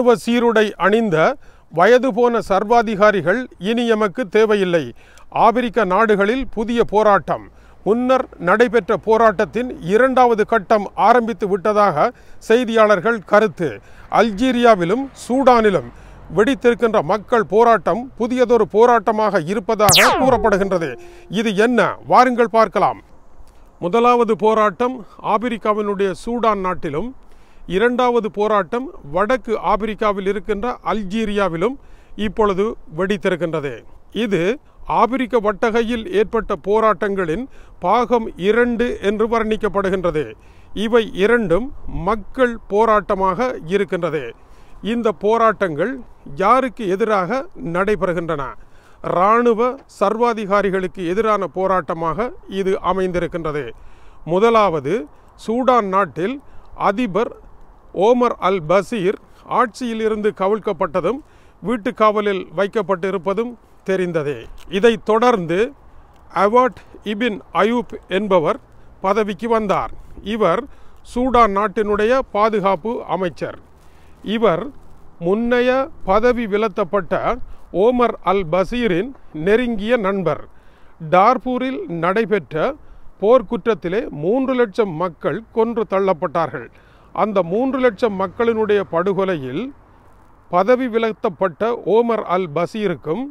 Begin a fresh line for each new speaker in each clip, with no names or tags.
இராணுவ சீருடை அணிந்த வயது போன சர்வாதிகாரிகள் இனி எமக்கு தேவையில்லை. ஆப்பிரிக்க நாடுகளில் புதிய போராட்டம். முன்னர் நடைபெற்ற போராட்டத்தின் இரண்டாவது கட்டம் ஆரம்பித்து விட்டதாக செய்தியாளர்கள் கருத்து. அல்ஜீரியாவிலும் சூடானிலும் வெடித்திருக்கின்ற மக்கள் போராட்டம் புதியதொரு போராட்டமாக இருப்பதாக கூறப்படுகின்றது. இது என்ன? வாருங்கள் பார்க்கலாம். முதலாவது போராட்டம் ஆபிரிக்காவினுடைய சூடான் நாட்டிலும் இரண்டாவது போராட்டம் வடக்கு ஆப்பிரிக்காவில் இருக்கின்ற அல்ஜீரியாவிலும் இப்பொழுது வெடித்திருக்கின்றது. இது ஆப்பிரிக்க வட்டகையில் ஏற்பட்ட போராட்டங்களின் பாகம் இரண்டு என்று வர்ணிக்கப்படுகின்றது. இவை இரண்டும் மக்கள் போராட்டமாக இருக்கின்றது. இந்த போராட்டங்கள் யாருக்கு எதிராக நடைபெறுகின்றன? இராணுவ சர்வாதிகாரிகளுக்கு எதிரான போராட்டமாக இது அமைந்திருக்கின்றது. முதலாவது சூடான் நாட்டில் அதிபர் ஓமர் அல் பசீர் ஆட்சியிலிருந்து கவிழ்க்கப்பட்டதும் வீட்டு காவலில் வைக்கப்பட்டிருப்பதும் தெரிந்ததே. இதைத் தொடர்ந்து அவாட் இபின் அயூப் என்பவர் பதவிக்கு வந்தார். இவர் சூடான் நாட்டினுடைய பாதுகாப்பு அமைச்சர். இவர் முன்னைய பதவி விலத்தப்பட்ட ஓமர் அல் பசீரின் நெருங்கிய நண்பர். டார்பூரில் நடைபெற்ற போர்க்குற்றத்திலே மூன்று லட்சம் மக்கள் கொன்று தள்ளப்பட்டார்கள். அந்த மூன்று லட்சம் மக்களினுடைய படுகொலையில் பதவி விலத்தப்பட்ட ஓமர் அல் பசீருக்கும்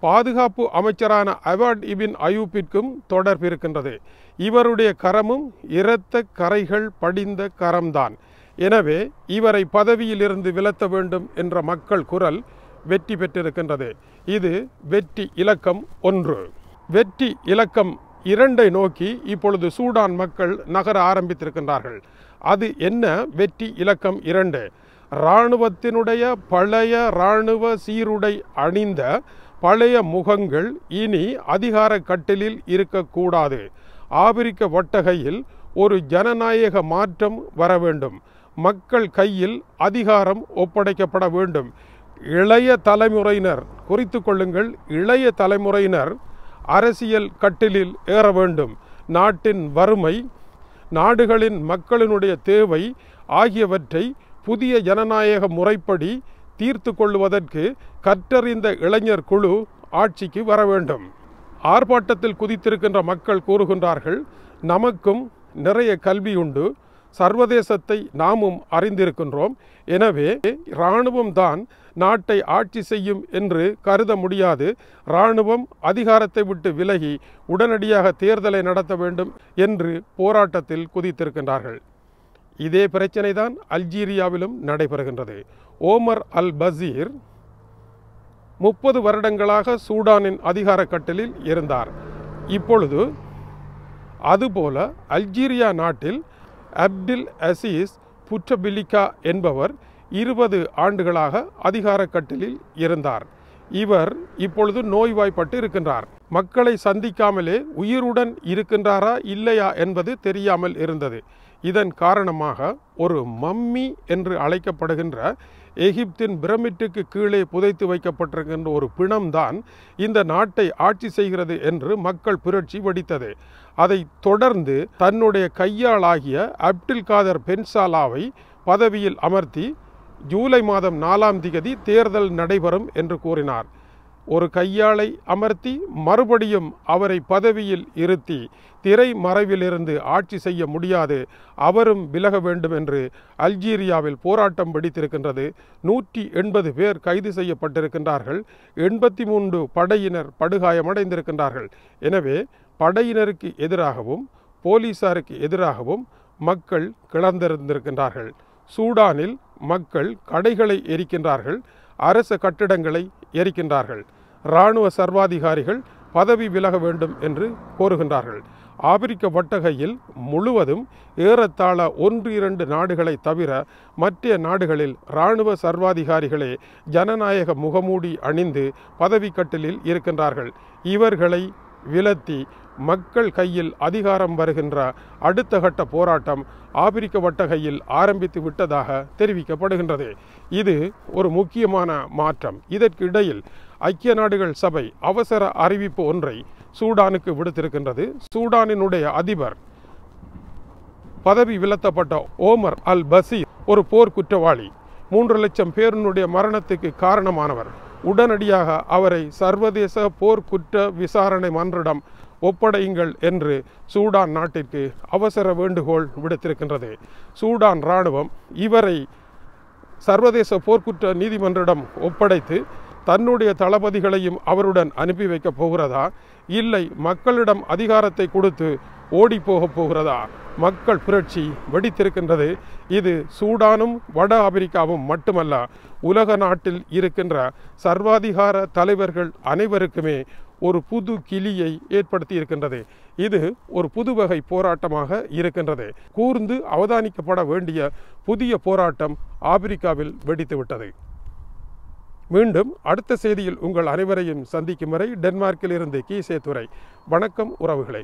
பாதுகாப்பு அமைச்சரான அவார்ட் இபின் அயூப்பிற்கும் தொடர்பு இருக்கின்றது. இவருடைய கரமும் இரத்த கரைகள் படிந்த கரம்தான். எனவே இவரை பதவியிலிருந்து விலத்த வேண்டும் என்ற மக்கள் குரல் வெற்றி பெற்றிருக்கின்றது. இது வெற்றி இலக்கம் ஒன்று. வெற்றி இலக்கம் இரண்டை நோக்கி இப்பொழுது சூடான் மக்கள் நகர ஆரம்பித்திருக்கின்றார்கள். அது என்ன? வெற்றி இலக்கம் இரண்டு. இராணுவத்தினுடைய பழைய இராணுவ சீருடை அணிந்த பழைய முகங்கள் இனி அதிகார கட்டிலில் இருக்கக்கூடாது. ஆபிரிக்க வட்டகையில் ஒரு ஜனநாயக மாற்றம் வர வேண்டும். மக்கள் கையில் அதிகாரம் ஒப்படைக்கப்பட வேண்டும். இளைய தலைமுறையினர் குறித்து கொள்ளுங்கள் இளைய தலைமுறையினர் அரசியல் கட்டிலில் ஏற வேண்டும். நாட்டின் வறுமை நாடுகளின் மக்களினுடைய தேவை ஆகியவற்றை புதிய ஜனநாயக முறைப்படி தீர்த்து கொள்வதற்கு கற்றறிந்த இளைஞர் குழு ஆட்சிக்கு வர வேண்டும். ஆர்ப்பாட்டத்தில் குதித்திருக்கின்ற மக்கள் கூறுகின்றார்கள் நமக்கும் நிறைய கல்வி உண்டு. சர்வதேசத்தை நாமும் அறிந்திருக்கின்றோம். எனவே இராணுவம் தான் நாட்டை ஆட்சி செய்யும் என்று கருத முடியாது. இராணுவம் அதிகாரத்தை விட்டு விலகி உடனடியாக தேர்தலை நடத்த வேண்டும் என்று போராட்டத்தில் குதித்திருக்கின்றார்கள். இதே பிரச்சனை தான் அல்ஜீரியாவிலும் நடைபெறுகின்றது. ஓமர் அல் பசீர் முப்பது வருடங்களாக சூடானின் அதிகார கட்டலில் இருந்தார். இப்பொழுது அதுபோல அல்ஜீரியா நாட்டில் அப்டில் அசீஸ் புற்றபிலிகா என்பவர் இருபது ஆண்டுகளாக அதிகார கட்டிலில் இருந்தார். இவர் இப்பொழுது நோய்வாய்ப்பட்டு இருக்கின்றார். மக்களை சந்திக்காமலே உயிருடன் இருக்கின்றாரா இல்லையா என்பது தெரியாமல் இருந்தது. இதன் காரணமாக ஒரு மம்மி என்று அழைக்கப்படுகின்ற எகிப்தின் பிரமிட்டுக்கு கீழே புதைத்து வைக்கப்பட்டிருக்கின்ற ஒரு பிணம்தான் இந்த நாட்டை ஆட்சி செய்கிறது என்று மக்கள் புரட்சி வெடித்தது. அதை தொடர்ந்து தன்னுடைய கையாளாகிய அப்டில் காதர் பென்சாலாவை பதவியில் அமர்த்தி ஜூலை மாதம் நாலாம் திகதி தேர்தல் நடைபெறும் என்று கூறினார். ஒரு கையாளை அமர்த்தி மறுபடியும் அவரை பதவியில் இருத்தி திரை மறைவிலிருந்து ஆட்சி செய்ய முடியாது. அவரும் விலக வேண்டும் என்று அல்ஜீரியாவில் போராட்டம் வெடித்திருக்கின்றது. நூற்றி எண்பது பேர் கைது செய்யப்பட்டிருக்கின்றார்கள். எண்பத்தி மூன்று படையினர் படுகாயமடைந்திருக்கின்றார்கள். எனவே படையினருக்கு எதிராகவும் போலீசாருக்கு எதிராகவும் மக்கள் கிளர்ந்திருந்திருக்கின்றார்கள். சூடானில் மக்கள் கடைகளை எரிக்கின்றார்கள். அரச கட்டிடங்களை எரிக்கின்றார்கள். இராணுவ சர்வாதிகாரிகள் பதவி விலக வேண்டும் என்று கோருகின்றார்கள். ஆப்பிரிக்க வட்டகையில் முழுவதும் ஏறத்தாழ ஒன்று இரண்டு நாடுகளை தவிர மற்ற நாடுகளில் இராணுவ சர்வாதிகாரிகளே ஜனநாயக முகமூடி அணிந்து பதவிக்கட்டிலில் இருக்கின்றார்கள். இவர்களை விலத்தி மக்கள் கையில் அதிகாரம் வருகின்ற அடுத்த கட்ட போராட்டம் ஆப்பிரிக்க வட்டகையில் ஆரம்பித்து விட்டதாக தெரிவிக்கப்படுகின்றது. இது ஒரு முக்கியமான மாற்றம். இதற்கிடையில் ஐக்கிய நாடுகள் சபை அவசர அறிவிப்பு ஒன்றை சூடானுக்கு விடுத்திருக்கின்றது. சூடானினுடைய அதிபர் பதவி விலத்தப்பட்ட ஓமர் அல் பசீர் ஒரு போர் குற்றவாளி. மூன்று லட்சம் பேருனுடைய மரணத்துக்கு காரணமானவர். உடனடியாக அவரை சர்வதேச போர்க்குற்ற விசாரணை மன்றிடம் ஒப்படையுங்கள் என்று சூடான் நாட்டிற்கு அவசர வேண்டுகோள் விடுத்திருக்கின்றது. சூடான் இராணுவம் இவரை சர்வதேச போர்க்குற்ற நீதிமன்றிடம் ஒப்படைத்து தன்னுடைய தளபதிகளையும் அவருடன் அனுப்பி வைக்கப் போகிறதா? இல்லை மக்களிடம் அதிகாரத்தை கொடுத்து ஓடி போகப் போகிறதா? மக்கள் புரட்சி வெடித்திருக்கின்றது. இது சூடானும் வட ஆப்பிரிக்காவும் மட்டுமல்ல உலக நாட்டில் இருக்கின்ற சர்வாதிகார தலைவர்கள் அனைவருக்குமே ஒரு புது கிளியை ஏற்படுத்தி இருக்கின்றது இது ஒரு புது வகை போராட்டமாக இருக்கின்றது. கூர்ந்து அவதானிக்கப்பட வேண்டிய புதிய போராட்டம் ஆப்பிரிக்காவில் வெடித்துவிட்டது. மீண்டும் அடுத்த செய்தியில் உங்கள் அனைவரையும் சந்திக்கும் வரை டென்மார்க்கில் இருந்து கீசே துறை வணக்கம் உறவுகளை.